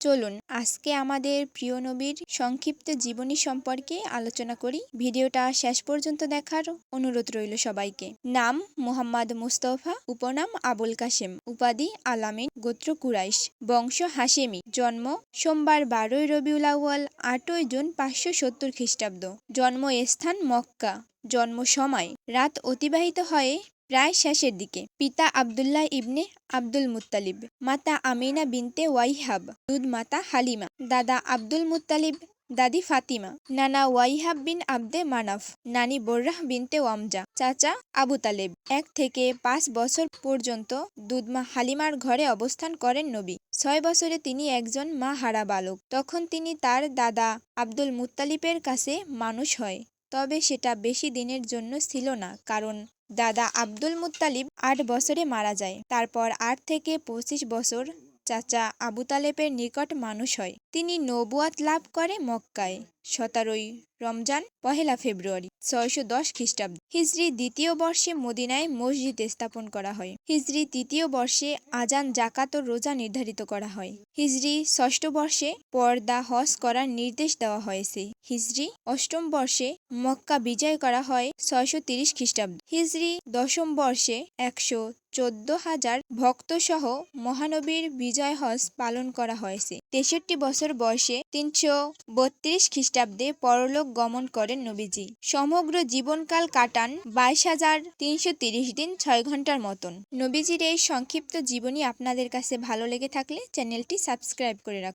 চলুন আজকে আমাদের প্রিয় নবীর সংক্ষিপ্ত জীবনী সম্পর্কে আলোচনা করি। ভিডিওটা শেষ পর্যন্ত দেখার অনুরোধ রইল সবাইকে। নাম মোহাম্মদ মুস্তফা, উপনাম আবুল কাশেম। উপাধি আলামিন গোত্র কুরাইশ। বংশ হাশেমি। জন্ম সোমবার বারোই রবিউল আউয়াল, আটই জুন পাঁচশো সত্তর খ্রিস্টাব্দ। জন্মস্থান মক্কা। জন্ম সময়। রাত অতিবাহিত হয় প্রায় শেষের দিকে। পিতা আবদুল্লাহ ইবনে আব্দুল মুত্তালিব, মাতা আমিনা বিনতে ওয়াইহাব, দুধ মাতা হালিমা, দাদা আব্দুল মুত্তালিব, দাদি ফাতিমা, নানা ওয়াইহাব বিন আব্দে মানাফ, নানি বোর্রাহ বিনতে ওয়ামজা, চাচা আবু তালেব। এক থেকে পাঁচ বছর পর্যন্ত দুধমা হালিমার ঘরে অবস্থান করেন নবী। ছয় বছরে তিনি একজন মা হারা বালক। তখন তিনি তার দাদা আব্দুল মুত্তালিবের কাছে মানুষ হয়। তবে সেটা বেশি দিনের জন্য ছিল না, কারণ দাদা আব্দুল মুত্তালিব আট বছরে মারা যায়। তারপর আট থেকে পঁচিশ বছর চাচা আবু তালেবের নিকট মানুষ হয়। তিনি নবুয়াত লাভ করে মক্কায়। সতেরোই রমজান, পহেলা ফেব্রুয়ারি, ছয়শো দশ খ্রিস্টাব্দ। হিজরি দ্বিতীয় বর্ষে মদিনায় মসজিদ স্থাপন করা হয়। হিজরি তৃতীয় বর্ষে আজান জাকাত ও রোজা নির্ধারিত করা হয়। হিজরি ষষ্ঠ বর্ষে পর্দা, হজ করার নির্দেশ দেওয়া হয়েছে। হিজরি অষ্টম বর্ষে মক্কা বিজয় করা হয় ছয়শো তিরিশ খ্রিস্টাব্দ। হিজরি দশম বর্ষে একশো চোদ্দ হাজার ভক্তসহ মহানবীর বিজয় হজ পালন করা হয়েছে। তেষট্টি বছর বয়সে তিনশো বত্রিশ খ্রিস্টাব্দে পরলোক গমন করেন নবীজি। সমগ্র জীবনকাল কাটান বাইশ হাজার তিনশো তিরিশ দিন ছয় ঘণ্টার মতন। নবীজির এই সংক্ষিপ্ত জীবনী আপনাদের কাছে ভালো লেগে থাকলে চ্যানেলটি সাবস্ক্রাইব করে রাখুন।